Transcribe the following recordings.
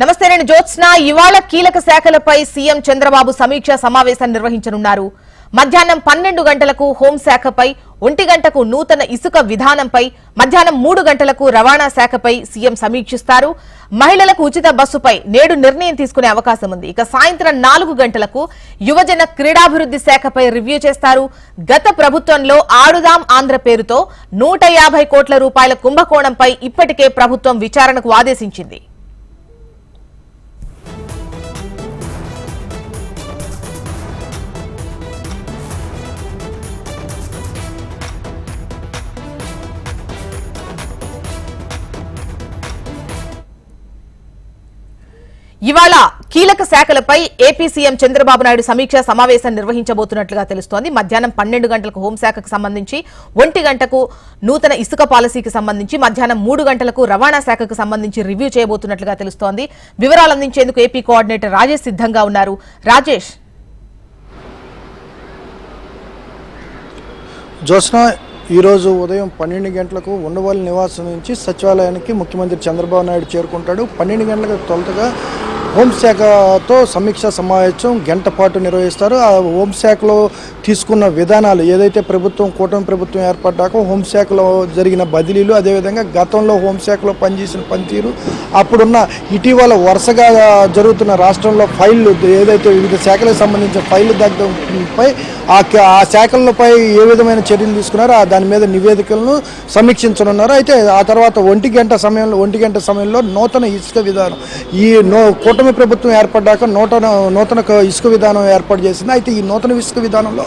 నమస్తే నేను జ్యోత్స్న. ఇవాళ కీలక శాఖలపై సీఎం చంద్రబాబు సమీక్ష సమావేశం నిర్వహించనున్నారు. మధ్యాహ్నం పన్నెండు గంటలకు హోంశాఖపై ఒంటి గంటకు నూతన ఇసుక విధానంపై మధ్యాహ్నం మూడు గంటలకు రవాణా శాఖపై సీఎం సమీక్షిస్తారు. మహిళలకు ఉచిత బస్సుపై నేడు నిర్ణయం తీసుకునే అవకాశం ఉంది. ఇక సాయంత్రం నాలుగు గంటలకు యువజన క్రీడాభివృద్ధి శాఖపై రివ్యూ చేస్తారు. గత ప్రభుత్వంలో ఆడుదాం ఆంధ్ర పేరుతో నూట యాభై కోట్ల రూపాయల కుంభకోణంపై ఇప్పటికే ప్రభుత్వం విచారణకు ఆదేశించింది. ఇవాళ కీలక శాఖలపై ఏపీ సీఎం చంద్రబాబు నాయుడు సమీక్ష సమావేశం నిర్వహించబోతున్నట్లుగా తెలుస్తోంది. మధ్యాహ్నం పన్నెండు గంటలకు హోంశాఖకు సంబంధించి ఒంటి గంటకు నూతన ఇసుక పాలసీకి సంబంధించి మధ్యాహ్నం మూడు గంటలకు రవాణా శాఖకు సంబంధించి రివ్యూ చేయబోతున్నట్లుగా తెలుస్తోంది. వివరాలు అందించేందుకు ఏపీ కోఆర్డినేటర్ రాజేష్ సిద్ధంగా ఉన్నారు. రాజేష్. జ్యోత్స్న ఈరోజు ఉదయం పన్నెండు గంటలకు ఉండవల్లి నివాసం నుంచి సచివాలయానికి ముఖ్యమంత్రి చంద్రబాబు నాయుడు చేరుకుంటాడు. పన్నెండు గంటలకు తొలుతగా హోంశాఖతో సమీక్ష సమావేశం గంట పాటు నిర్వహిస్తారు. ఆ హోంశాఖలో తీసుకున్న విధానాలు ఏదైతే ప్రభుత్వం కూటమి ప్రభుత్వం ఏర్పడ్డాక హోంశాఖలో జరిగిన బదిలీలు అదేవిధంగా గతంలో హోంశాఖలో పనిచేసిన పనితీరు అప్పుడున్న ఇటీవల వరుసగా జరుగుతున్న రాష్ట్రంలో ఫైళ్ళు ఏదైతే వివిధ శాఖలకు సంబంధించిన ఫైళ్ళు దగ్గరపై ఆ ఆ శాఖలపై ఏ విధమైన చర్యలు తీసుకున్నారో ఆ దాని మీద నివేదికలను సమీక్షించనున్నారు. అయితే ఆ తర్వాత ఒంటి గంట సమయంలో ఒంటి గంట సమయంలో నూతన ఇసుక విధానం ఈ నో కూటమి ప్రభుత్వం ఏర్పడ్డాక నూతన నూతన ఇసుక విధానం ఏర్పాటు చేసింది. అయితే ఈ నూతన ఇసుక విధానంలో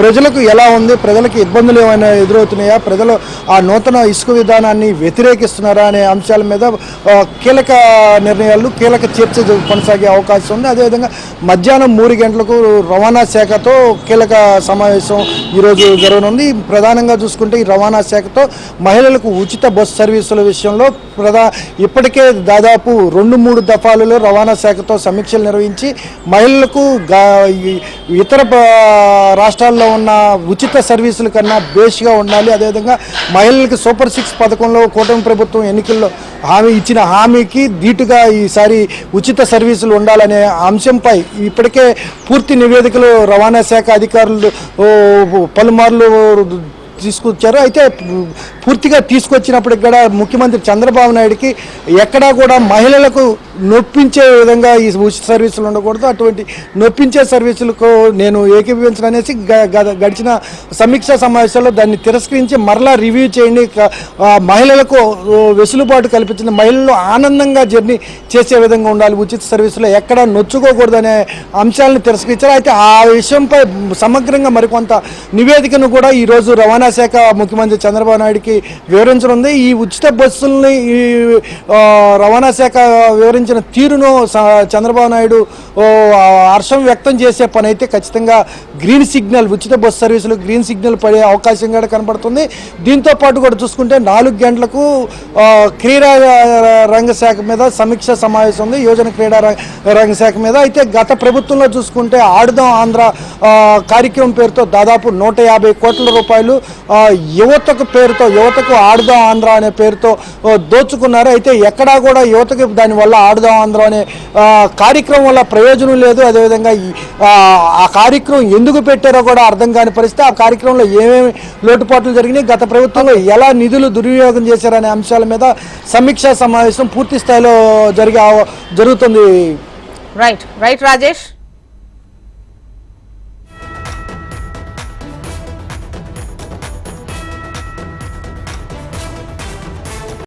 ప్రజలకు ఎలా ఉంది? ప్రజలకు ఇబ్బందులు ఏమైనా ఎదురవుతున్నాయా? ప్రజలు ఆ నూతన ఇసుక విధానాన్ని వ్యతిరేకిస్తున్నారా అనే అంశాల మీద కీలక నిర్ణయాలు కీలక చర్చ కొనసాగే అవకాశం ఉంది. అదేవిధంగా మధ్యాహ్నం మూడు గంటలకు రవాణా శాఖతో కీలక సమావేశం ఈరోజు జరగనుంది. ప్రధానంగా చూసుకుంటే ఈ రవాణా శాఖతో మహిళలకు ఉచిత బస్ సర్వీసుల విషయంలో ప్రధా ఇప్పటికే దాదాపు రెండు మూడు దఫాలలో రవాణా శాఖతో సమీక్షలు నిర్వహించి మహిళలకు ఇతర రాష్ట్రాల్లో రాష్ట్రంలో ఉన్న ఉచిత సర్వీసుల కన్నా బేస్గా ఉండాలి. అదేవిధంగా మహిళలకు సూపర్ సిక్స్ పథకంలో కూటమి ప్రభుత్వం ఎన్నికల్లో హామీ ఇచ్చిన హామీకి ధీటుగా ఈసారి ఉచిత సర్వీసులు ఉండాలనే అంశంపై ఇప్పటికే పూర్తి నివేదికలు రవాణా శాఖ అధికారులు పలుమార్లు తీసుకొచ్చారు. అయితే పూర్తిగా తీసుకొచ్చినప్పుడు కూడా ముఖ్యమంత్రి చంద్రబాబు నాయుడుకి ఎక్కడా కూడా మహిళలకు నొప్పించే విధంగా ఈ ఉచిత సర్వీసులు ఉండకూడదు. అటువంటి నొప్పించే సర్వీసులకు నేను ఏకీభవించను అనేసి గ- గ- గడిచిన సమీక్షా సమావేశాల్లో దాన్ని తిరస్కరించి మరలా రివ్యూ చేయండి. మహిళలకు వెసులుబాటు కల్పించింది మహిళలు ఆనందంగా జర్నీ చేసే విధంగా ఉండాలి. ఉచిత సర్వీసులో ఎక్కడ నొచ్చుకోకూడదు అనే అంశాలను తిరస్కరించారు. అయితే ఆ విషయంపై సమగ్రంగా మరికొంత నివేదికను కూడా ఈరోజు రవాణా శాఖ ముఖ్యమంత్రి చంద్రబాబు నాయుడుకి వివరించనుంది. ఈ ఉచిత బస్సుల్ని ఈ రవాణా శాఖ వివరించిన తీరును చంద్రబాబు నాయుడు హర్షం వ్యక్తం చేసే పని అయితే ఖచ్చితంగా గ్రీన్ సిగ్నల్ ఉచిత బస్సు సర్వీసులు గ్రీన్ సిగ్నల్ పడే అవకాశం కూడా కనపడుతుంది దీంతో పాటు కూడా చూసుకుంటే నాలుగు గంటలకు క్రీడా రంగ శాఖ మీద సమీక్ష సమావేశం ఉంది. యోజన క్రీడా రంగ శాఖ మీద. అయితే గత ప్రభుత్వంలో చూసుకుంటే ఆడుదాం ఆంధ్ర కార్యక్రమం పేరుతో దాదాపు నూట యాభై కోట్ల రూపాయలు యువతకు పేరుతో యువతకు ఆడుదాం ఆంధ్ర అనే పేరుతో దోచుకున్నారు. అయితే ఎక్కడా కూడా యువతకు దానివల్ల ఆడుదాం ఆంధ్ర అనే కార్యక్రమం వల్ల ప్రయోజనం లేదు. అదేవిధంగా ఈ, ఆ, కార్యక్రమం ఎందుకు పెట్టారో కూడా అర్థం కాని పరిస్థితి. ఆ కార్యక్రమంలో ఏమేమి లోటుపాట్లు జరిగినాయి? గత ప్రభుత్వంలో ఎలా నిధులు దుర్వినియోగం చేశారనే అంశాల మీద సమీక్షా సమావేశం పూర్తి స్థాయిలో జరిగే జరుగుతుంది. Right right Rajesh